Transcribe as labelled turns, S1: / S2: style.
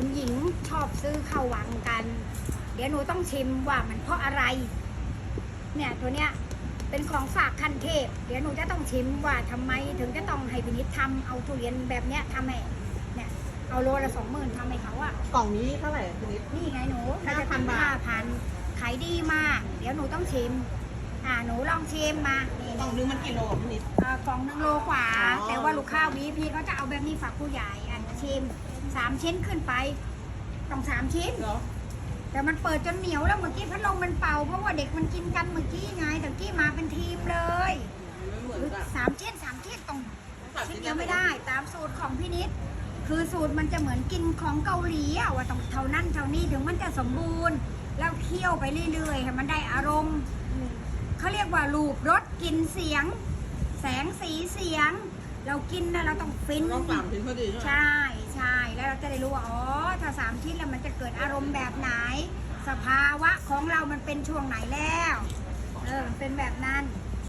S1: คุณหญิงชอบซื้อเข้าวังกัน เดี๋ยวหนูต้องชิมว่ามันเพราะอะไร เนี่ยตัวเนี้ยเป็นของฝากขั้นเทพ เดี๋ยวหนูจะต้องชิมว่าทำไมถึงจะต้องให้พินิจทำเอาทุเรียนแบบเนี้ยทำให้เนี่ยเอาโลละสองหมื่นทำให้เขาอะ
S2: กล่องนี้เท่าไหร่พี่นิด
S1: นี่ไงหนูถ้าจะ
S2: 5,000บาท
S1: ห้าพันขายดีมาก เดี๋ยวหนูต้องชิม อ่าหนูลองชิมมานี่
S2: กล่องนึงมันกี่โลพี่นิด
S1: เอ่อกล่องหนึ่งโลกว่า
S2: อ๋อ
S1: แต่ว่าลูกค้าวีพีเขาจะเอาแบบนี้ฝากผู้ใหญ่อันชิมสามชิ้นขึ้นไปต้องสามชิ้น
S2: เหรอ
S1: แต่มันเปิดจนเหนียวแล้วเมื่อกี้พัดลมมันเป่าเพราะว่าเด็กมันกินกันเมื่อกี้ไงแต่กี้มาเป็นทีมเลย
S2: ไม่เหมือนกัน
S1: สามชิ้นสามชิ้นตรงชิ้นเดียวไม่ได้ ตามสูตรของพี่นิด คือสูตรมันจะเหมือนกินของเกาหลีอะว่าต้องเท่านั้นเท่านี้ถึงมันจะสมบูรณ์ แล้วเคี่ยวไปเรื่อยๆให้มันได้อารมณ์เขาเรีย กว่ารูปรสกลิ่นเสียง แสงสีเสียง เรากินนะเราต้องฟิน
S2: ต้องสามชิ้นพอดีใช่ไหม
S1: ใช่ใช่แล้วเราจะได้รู้ว่าอ๋อถ้าสามชิ้นแล้วมันจะเกิดอารมณ์แบบไหน สภาวะของเรามันเป็นช่วงไหนแล้วเออมันเป็นแบบนั้น
S2: อ